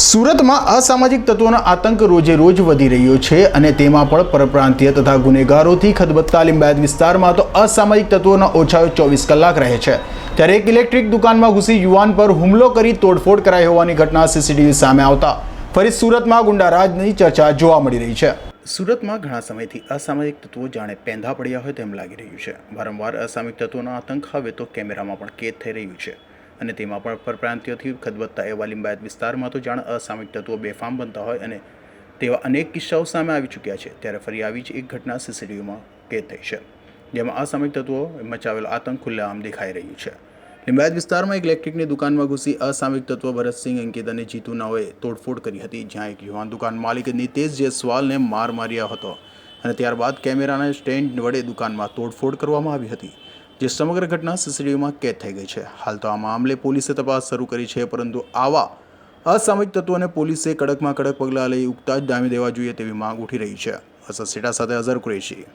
સુરતમાં અસામાજિક તત્વોનો આતંક રોજે રોજ વધી રહ્યો છે અને તેમાં પણ પરપ્રાંતીય તથા ગુનેગારોથી ખદબત્તા લિંબાયત વિસ્તારમાં તો અસામાજિક તત્વોના ઓછા ચોવીસ કલાક રહે છે. ત્યારે એક ઇલેક્ટ્રિક દુકાનમાં ઘૂસી યુવાન પર હુમલો કરી તોડફોડ કરાઈ હોવાની ઘટના સીસીટીવી સામે આવતા ફરી સુરતમાં ગુંડારાજની ચર્ચા જોવા મળી રહી છે. સુરતમાં ઘણા સમયથી અસામાજિક તત્વો જાણે પેંધા પડ્યા હોય તેમ લાગી રહ્યું છે. વારંવાર અસામાજિક તત્વોનો આતંક હવે તો કેમેરામાં પણ કેદ થઈ રહ્યું છે. અને તેમાં પણ પરપ્રાંતિયોથી ખદબદતા એવા લિંબાયત વિસ્તારમાં તો જાણ અસામાજિક તત્વો બેફામ બનતા હોય અને તેવા અનેક કિસ્સાઓ સામે આવી ચૂક્યા છે. ત્યારે ફરી આવી જ એક ઘટના સીસીટીવીમાં કેદ થઈ છે, જેમાં અસામિક તત્વો મચાવેલો આતંક ખુલ્લેઆમ દેખાઈ રહ્યું છે. લિંબાયત વિસ્તારમાં એક ઇલેક્ટ્રિકની દુકાનમાં ઘૂસી અસામયિક તત્વો ભરતસિંહ અંકિત અને જીતુ નાઓએ તોડફોડ કરી હતી, જ્યાં એક યુવાન દુકાન માલિક નિતેશ જયસ્વાલને માર માર્યા હતો અને ત્યારબાદ કેમેરાના સ્ટેન્ડ વડે દુકાનમાં તોડફોડ કરવામાં આવી હતી. જે સમગ્ર ઘટના સીસીટીવીમાં કેદ થઈ ગઈ છે. હાલ તો આ મામલે પોલીસે તપાસ શરૂ કરી છે, પરંતુ આવા અસામયિક તત્વોને પોલીસે કડકમાં કડક પગલાં લઈ ઉગતા જ ડામી દેવા જોઈએ તેવી માંગ ઉઠી રહી છે. અસર સેટા સાથે અઝર કુરેશી.